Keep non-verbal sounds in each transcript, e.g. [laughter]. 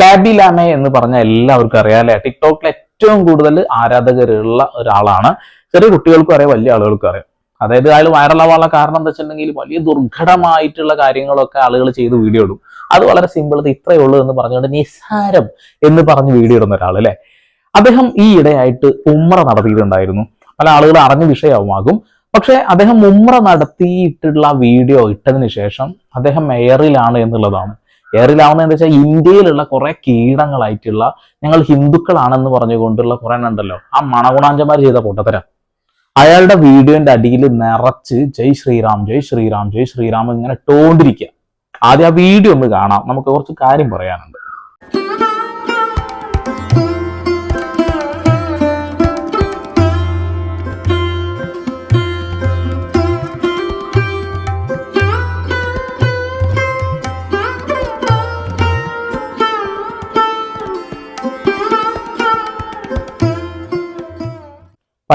കാബിലാമെ എന്ന് പറഞ്ഞ എല്ലാവർക്കും അറിയാം ടിക്ടോക്കിൽ ഏറ്റവും കൂടുതൽ ആരാധകരുള്ള ഒരാളാണ്. ചെറിയ കുട്ടികൾക്കും അറിയാം വലിയ ആളുകൾക്കും അറിയാം. അതായത് അയാൾ വൈറലാവാനുള്ള കാരണം എന്താ വെച്ചിട്ടുണ്ടെങ്കിൽ വലിയ ദുർഘടമായിട്ടുള്ള കാര്യങ്ങളൊക്കെ ആളുകൾ ചെയ്ത് വീഡിയോ ഇടും. അത് വളരെ സിമ്പിൾ അത് ഇത്രയേ ഉള്ളൂ എന്ന് പറഞ്ഞുകൊണ്ട് നിസ്സാരം എന്ന് പറഞ്ഞ് വീഡിയോ ഇടുന്ന ഒരാൾ അല്ലെ? അദ്ദേഹം ഈ ഇടയായിട്ട് ഉമ്ര നടത്തിയിട്ടുണ്ടായിരുന്നു. പല ആളുകൾ അറിഞ്ഞ വിഷയമാകും. പക്ഷേ അദ്ദേഹം ഉമ്ര നടത്തിയിട്ടുള്ള വീഡിയോ ഇട്ടതിന് ശേഷം അദ്ദേഹം മേയറിലാണ് എന്നുള്ളതാണ്. എയറിലാവുന്നത് എന്താ വെച്ചാൽ ഇന്ത്യയിലുള്ള കുറെ കീടങ്ങളായിട്ടുള്ള ഞങ്ങൾ ഹിന്ദുക്കളാണെന്ന് പറഞ്ഞുകൊണ്ടുള്ള കുറെ ഉണ്ടല്ലോ. ആ മണഗുണാഞ്ചന്മാർ ചെയ്ത പൊട്ടത്തരം. അയാളുടെ വീഡിയോന്റെ അടിയിൽ നിറച്ച് ജയ് ശ്രീറാം ജയ് ശ്രീറാം ജയ് ശ്രീറാം ഇങ്ങനെ ഇട്ടുകൊണ്ടിരിക്കുക ആദ്യം ആ വീഡിയോ ഒന്ന് കാണാം. നമുക്ക് കുറച്ച് കാര്യം പറയാനുണ്ട്.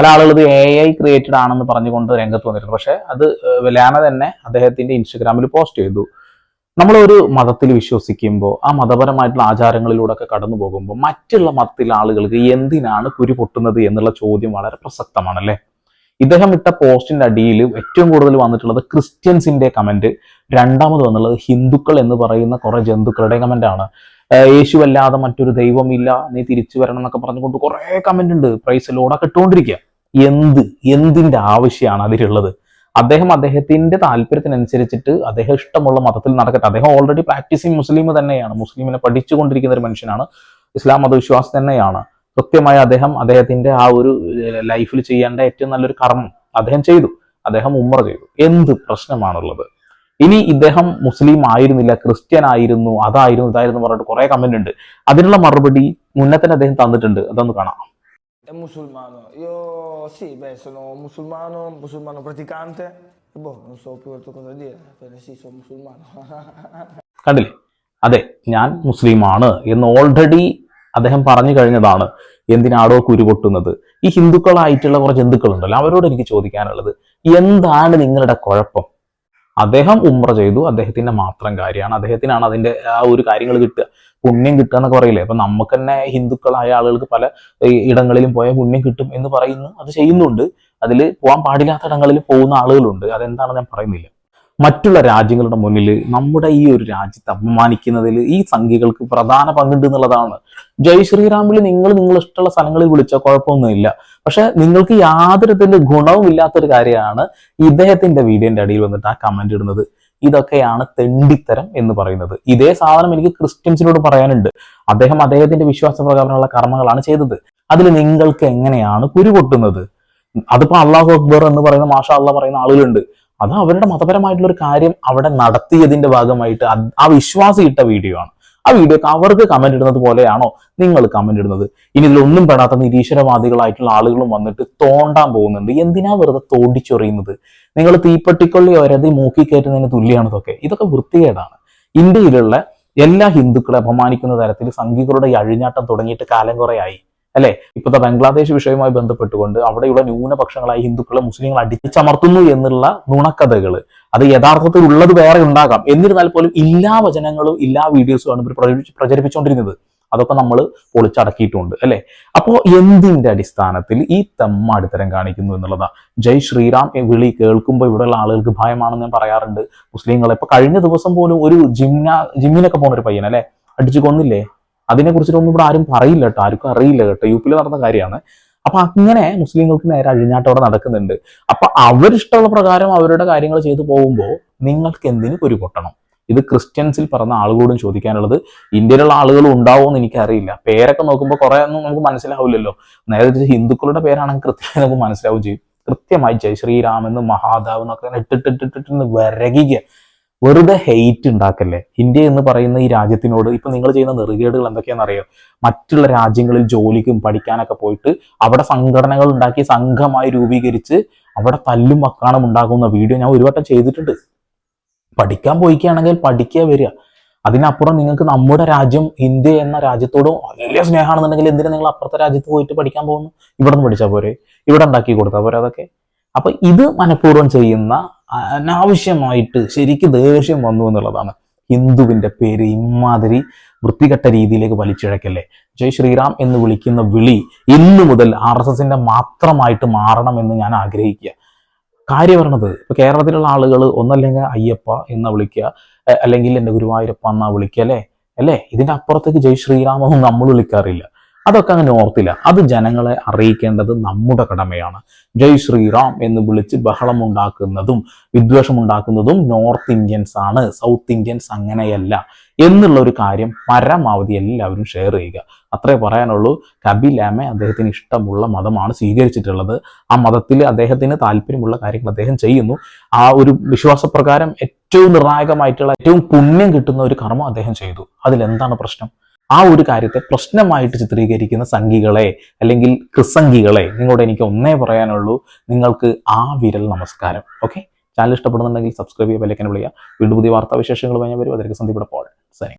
പല ആളുകൾ ഇത് എ ഐ ക്രിയേറ്റഡ് ആണെന്ന് പറഞ്ഞുകൊണ്ട് രംഗത്ത് വന്നിട്ടുണ്ട്. പക്ഷേ അത് വിലാന ലാന തന്നെ അദ്ദേഹത്തിന്റെ ഇൻസ്റ്റഗ്രാമിൽ പോസ്റ്റ് ചെയ്തു. നമ്മളൊരു മതത്തിൽ വിശ്വസിക്കുമ്പോൾ ആ മതപരമായിട്ടുള്ള ആചാരങ്ങളിലൂടെ ഒക്കെ കടന്നു പോകുമ്പോൾ മറ്റുള്ള മതത്തിലെ ആളുകൾക്ക് എന്തിനാണ് കുരു പൊട്ടുന്നത് എന്നുള്ള ചോദ്യം വളരെ പ്രസക്തമാണല്ലേ? ഇദ്ദേഹം ഇട്ട പോസ്റ്റിന്റെ അടിയിൽ ഏറ്റവും കൂടുതൽ വന്നിട്ടുള്ളത് ക്രിസ്ത്യൻസിന്റെ കമന്റ് രണ്ടാമത് വന്നുള്ളത് ഹിന്ദുക്കൾ എന്ന് പറയുന്ന കുറെ ജന്തുക്കളുടെ കമന്റ് ആണ് യേശു അല്ലാതെ മറ്റൊരു ദൈവമില്ല നീ തിരിച്ചു വരണം എന്നൊക്കെ പറഞ്ഞുകൊണ്ട് കുറെ കമന്റ് ഉണ്ട് പ്രൈസ് ലോഡൊക്കെ ഇട്ടുകൊണ്ടിരിക്കുക. എന്ത് എന്തിന്റെ ആവശ്യമാണ് അതിലുള്ളത്? അദ്ദേഹം അദ്ദേഹത്തിന്റെ താല്പര്യത്തിനനുസരിച്ചിട്ട് അദ്ദേഹം ഇഷ്ടമുള്ള മതത്തിൽ നടക്കട്ടെ. അദ്ദേഹം ഓൾറെഡി പ്രാക്ടീസിങ് മുസ്ലിം തന്നെയാണ്. മുസ്ലിമിനെ പഠിച്ചുകൊണ്ടിരിക്കുന്ന ഒരു മനുഷ്യനാണ്. ഇസ്ലാം മതവിശ്വാസം തന്നെയാണ്. കൃത്യമായി അദ്ദേഹം അദ്ദേഹത്തിന്റെ ആ ഒരു ലൈഫിൽ ചെയ്യേണ്ട ഏറ്റവും നല്ലൊരു കർമ്മം അദ്ദേഹം ചെയ്തു. അദ്ദേഹം ഉമ്മറ ചെയ്തു. എന്ത് പ്രശ്നമാണുള്ളത്? ഇനി ഇദ്ദേഹം മുസ്ലിം ആയിരുന്നില്ല ക്രിസ്ത്യൻ ആയിരുന്നു അതായിരുന്നു ഇതായിരുന്നു പറഞ്ഞിട്ട് കുറെ കമന്റ് ഉണ്ട്. അതിനുള്ള മറുപടി മുന്നേ തന്നെ അദ്ദേഹം തന്നിട്ടുണ്ട്. അതൊന്ന് കാണാം. È musulmano. Io sì, beh, sono musulmano, musulmano praticante. E boh, non so più altro cosa dire. Bene, sì, sono musulmano. [laughs] കണ്ടില്ലേ അതെ ഞാൻ മുസ്ലിമാണ് എന്ന് ഓൾറെഡി അദ്ദേഹം പറഞ്ഞു കഴിഞ്ഞതാണ് എന്തിനാടോ കുരുപൊട്ടുന്നത് ഈ ഹിന്ദുക്കളായിട്ടുള്ള കുറച്ച് ഹിന്ദുക്കളുണ്ടല്ലോ അവരോട് എനിക്ക് ചോദിക്കാനുള്ളത് എന്താണ് നിങ്ങളുടെ കുഴപ്പം അദ്ദേഹം ഉമ്ര ചെയ്തു അദ്ദേഹത്തിന്റെ മാത്രം കാര്യമാണ് അദ്ദേഹത്തിനാണ് അതിന്റെ ആ ഒരു കാര്യങ്ങൾ കിട്ടുക പുണ്യം കിട്ടുക എന്നൊക്കെ പറയില്ലേ? അപ്പൊ നമുക്ക് തന്നെ ഹിന്ദുക്കളായ ആളുകൾക്ക് പല ഇടങ്ങളിലും പോയ പുണ്യം കിട്ടും എന്ന് പറയുന്നു. അത് ചെയ്യുന്നുണ്ട്. അതിൽ പോകാൻ പാടില്ലാത്ത ഇടങ്ങളിൽ പോകുന്ന ആളുകളുണ്ട്. അതെന്താണ് ഞാൻ പറയുന്നില്ല. മറ്റുള്ള രാജ്യങ്ങളുടെ മുന്നിൽ നമ്മുടെ ഈ ഒരു രാജ്യത്തെ അപമാനിക്കുന്നതിൽ ഈ സംഖ്യകൾക്ക് പ്രധാന പങ്കുണ്ട് എന്നുള്ളതാണ്. ജയ് ശ്രീരാമിൽ നിങ്ങൾ നിങ്ങൾ ഇഷ്ടമുള്ള സ്ഥലങ്ങളിൽ വിളിച്ചാൽ കുഴപ്പമൊന്നുമില്ല. പക്ഷെ നിങ്ങൾക്ക് യാതൊരു ഗുണവും ഇല്ലാത്തൊരു കാര്യമാണ് ഇദ്ദേഹത്തിന്റെ വീഡിയോന്റെ അടിയിൽ വന്നിട്ട് ആ കമന്റ് ഇടുന്നത്. ഇതൊക്കെയാണ് തെണ്ടിത്തരം എന്ന് പറയുന്നത്. ഇതേ സാധനം എനിക്ക് ക്രിസ്ത്യൻസിനോട് പറയാനുണ്ട്. അദ്ദേഹം അദ്ദേഹത്തിന്റെ വിശ്വാസ പ്രകാരമുള്ള കർമ്മങ്ങളാണ് ചെയ്തത്. അതിൽ നിങ്ങൾക്ക് എങ്ങനെയാണ് കുരു പൊട്ടുന്നത് അതിപ്പോ അള്ളാഹു അക്ബർ എന്ന് പറയുന്ന മാഷ അള്ളാഹ് പറയുന്ന ആളുകളുണ്ട്. അത് അവരുടെ മതപരമായിട്ടുള്ള ഒരു കാര്യം അവിടെ നടത്തിയതിന്റെ ഭാഗമായിട്ട് ആ വിശ്വാസി ഇട്ട വീഡിയോ ആണ്. ആ വീഡിയോ അവർക്ക് കമന്റ് ഇടുന്നത് പോലെയാണോ നിങ്ങൾ കമന്റ് ഇടുന്നത്? ഇനി ഇതിലൊന്നും പെടാത്ത നിരീശ്വരവാദികളായിട്ടുള്ള ആളുകളും വന്നിട്ട് തോണ്ടാൻ പോകുന്നുണ്ട്. എന്തിനാ വെറുതെ തോണ്ടിച്ചൊറിയുന്നത്? നിങ്ങൾ തീപ്പെട്ടിക്കൊള്ളി ഒരതി മൂക്കി കയറ്റുന്നതിന് തുല്യമാണ് ഇതൊക്കെ. വൃത്തികേടാണ്. ഇന്ത്യയിലുള്ള എല്ലാ ഹിന്ദുക്കളെ അപമാനിക്കുന്ന തരത്തിൽ സംഘികളുടെ അഴിഞ്ഞാട്ടം തുടങ്ങിയിട്ട് കാലം കുറയായി. അല്ലെ? ഇപ്പോഴത്തെ ബംഗ്ലാദേശ് വിഷയവുമായി ബന്ധപ്പെട്ടുകൊണ്ട് അവിടെയുള്ള ന്യൂനപക്ഷങ്ങളായി ഹിന്ദുക്കളെ മുസ്ലിങ്ങൾ അടിച്ചമർത്തുന്നു എന്നുള്ള നുണക്കഥകൾ അത് യഥാർത്ഥത്തിൽ ഉള്ളത് വേറെ ഉണ്ടാകാം. എന്നിരുന്നാൽ പോലും എല്ലാ വചനങ്ങളും എല്ലാ വീഡിയോസുമാണ് ഇവർ പ്രചരിപ്പിച്ചുകൊണ്ടിരുന്നത്. അതൊക്കെ നമ്മൾ പൊളിച്ചടക്കിയിട്ടുണ്ട് അല്ലെ? അപ്പോ എന്തിന്റെ അടിസ്ഥാനത്തിൽ ഈ തെമ്മ അടിത്തരം കാണിക്കുന്നു എന്നുള്ളതാണ് ജയ് ശ്രീറാം വിളി കേൾക്കുമ്പോൾ ഇവിടെയുള്ള ആളുകൾക്ക് ഭയമാണെന്ന് ഞാൻ പറയാറുണ്ട്. മുസ്ലിങ്ങളെ ഇപ്പൊ കഴിഞ്ഞ ദിവസം പോലും ഒരു ജിംന ജിമ്മിനൊക്കെ പോകുന്ന ഒരു പയ്യൻ അല്ലെ? അടിച്ചു കൊന്നില്ലേ? അതിനെ കുറിച്ചിട്ടൊന്നും ഇവിടെ ആരും പറയില്ല കേട്ടോ ആർക്കും അറിയില്ല കേട്ടോ. യു പിയിൽ നടന്ന കാര്യമാണ്. അപ്പൊ അങ്ങനെ മുസ്ലിങ്ങൾക്ക് നേരെ അഴിഞ്ഞാട്ടം നടക്കുന്നുണ്ട്. അപ്പൊ അവരിഷ്ടമുള്ള പ്രകാരം അവരുടെ കാര്യങ്ങൾ ചെയ്തു പോകുമ്പോൾ നിങ്ങൾക്ക് എന്തിനു ഒരു പൊട്ടണം? ഇത് ക്രിസ്ത്യൻസിൽ പറഞ്ഞ ആളുകളോടും ചോദിക്കാനുള്ളത് ഇന്ത്യയിലുള്ള ആളുകൾ ഉണ്ടാവുമെന്ന് എനിക്കറിയില്ല. പേരൊക്കെ നോക്കുമ്പോൾ കുറെ ഒന്നും നമുക്ക് മനസ്സിലാവില്ലല്ലോ. നേരത്തെ ഹിന്ദുക്കളുടെ പേരാണെങ്കിൽ കൃത്യമായി നമുക്ക് മനസ്സിലാവും ചെയ്യും. കൃത്യമായി ജയ് ശ്രീരാം എന്ന് മഹാദേവ് എന്നൊക്കെ ഇങ്ങനെ ഇട്ടിട്ടിട്ടിട്ടിട്ട് വിരകിക വെറുതെ ഹെയ്റ്റ് ഉണ്ടാക്കല്ലേ? ഇന്ത്യ എന്ന് പറയുന്ന ഈ രാജ്യത്തിനോട് ഇപ്പൊ നിങ്ങൾ ചെയ്യുന്ന നെറുകേടുകൾ എന്തൊക്കെയാണെന്നറിയോ മറ്റുള്ള രാജ്യങ്ങളിൽ ജോലിക്കും പഠിക്കാനൊക്കെ പോയിട്ട് അവിടെ സംഘടനകൾ ഉണ്ടാക്കി സംഘമായി രൂപീകരിച്ച് അവിടെ തല്ലും വക്കാണം ഉണ്ടാക്കുന്ന വീഡിയോ ഞാൻ ഒരു വട്ടം ചെയ്തിട്ടുണ്ട്. പഠിക്കാൻ പോയിക്കുകയാണെങ്കിൽ പഠിക്കുക വരിക. അതിനപ്പുറം നിങ്ങൾക്ക് നമ്മുടെ രാജ്യം ഇന്ത്യ എന്ന രാജ്യത്തോട് വലിയ സ്നേഹമാണെന്നുണ്ടെങ്കിൽ എന്തിനാ നിങ്ങൾ അപ്പുറത്തെ രാജ്യത്ത് പോയിട്ട് പഠിക്കാൻ പോകുന്നു? ഇവിടെ നിന്ന് പഠിച്ചാൽ പോരെ. ഇവിടെ ഉണ്ടാക്കി കൊടുത്താൽ പോരെ അതൊക്കെ. അപ്പൊ ഇത് മനഃപൂർവം ചെയ്യുന്ന അനാവശ്യമായിട്ട് ശരിക്ക് ദേഷ്യം വന്നു എന്നുള്ളതാണ് ഹിന്ദുവിന്റെ പേര് ഇമാതിരി വൃത്തികെട്ട രീതിയിലേക്ക് വലിച്ചിഴക്കല്ലേ. ജയ് ശ്രീറാം എന്ന് വിളിക്കുന്ന വിളി ഇന്നു മുതൽ ആർ എസ് എസിന്റെ മാത്രമായിട്ട് മാറണമെന്ന് ഞാൻ ആഗ്രഹിക്കുക. കാര്യം പറയണത് ഇപ്പൊ കേരളത്തിലുള്ള ആളുകൾ ഒന്നല്ലെങ്കിൽ അയ്യപ്പ എന്ന വിളിക്കുക അല്ലെങ്കിൽ എന്റെ ഗുരുവായൂരപ്പ എന്നാ വിളിക്കുക അല്ലേ? അല്ലേ? ഇതിന്റെ അപ്പുറത്തേക്ക് ജയ് ശ്രീരാമൊന്നും നമ്മൾ വിളിക്കാറില്ല. അതൊക്കെ അങ്ങനെ ഓർത്തില്ല അത് ജനങ്ങളെ അറിയിക്കേണ്ടത് നമ്മുടെ കടമയാണ്. ജയ് ശ്രീറാം എന്ന് വിളിച്ച് ബഹളമുണ്ടാക്കുന്നതും വിദ്വേഷമുണ്ടാക്കുന്നതും നോർത്ത് ഇന്ത്യൻസ് ആണ്. സൗത്ത് ഇന്ത്യൻസ് അങ്ങനെയല്ല എന്നുള്ള ഒരു കാര്യം പരമാവധി എല്ലാവരും ഷെയർ ചെയ്യുക. അത്രേ പറയാനുള്ളൂ. കപിലാമെ അദ്ദേഹത്തിന് ഇഷ്ടമുള്ള മതമാണ് സ്വീകരിച്ചിട്ടുള്ളത്. ആ മതത്തിൽ അദ്ദേഹത്തിന് താല്പര്യമുള്ള കാര്യങ്ങൾ അദ്ദേഹം ചെയ്യുന്നു. ആ ഒരു വിശ്വാസപ്രകാരം ഏറ്റവും നിർണായകമായിട്ടുള്ള ഏറ്റവും പുണ്യം കിട്ടുന്ന ഒരു കർമ്മം അദ്ദേഹം ചെയ്തു. അതിലെന്താണ് പ്രശ്നം? ആ ഒരു കാര്യത്തെ പ്രശ്നമായിട്ട് ചിത്രീകരിക്കുന്ന സംഘികളെ അല്ലെങ്കിൽ ക്രിസംഘികളെ നിങ്ങളോട് എനിക്ക് ഒന്നേ പറയാനുള്ളൂ. നിങ്ങൾക്ക് ആ വിരൽ നമസ്കാരം. ഓക്കെ ചാനൽ ഇഷ്ടപ്പെടുന്നുണ്ടെങ്കിൽ സബ്സ്ക്രൈബ് ചെയ്യുക ബെല്ലൈക്കൻ വിളിക്കുക. വീണ്ടും പുതിയ വാർത്താ വിശേഷങ്ങളുമായി ഞാൻ വരും. അതിലേക്ക് സന്ദീപ് പോൾ സരി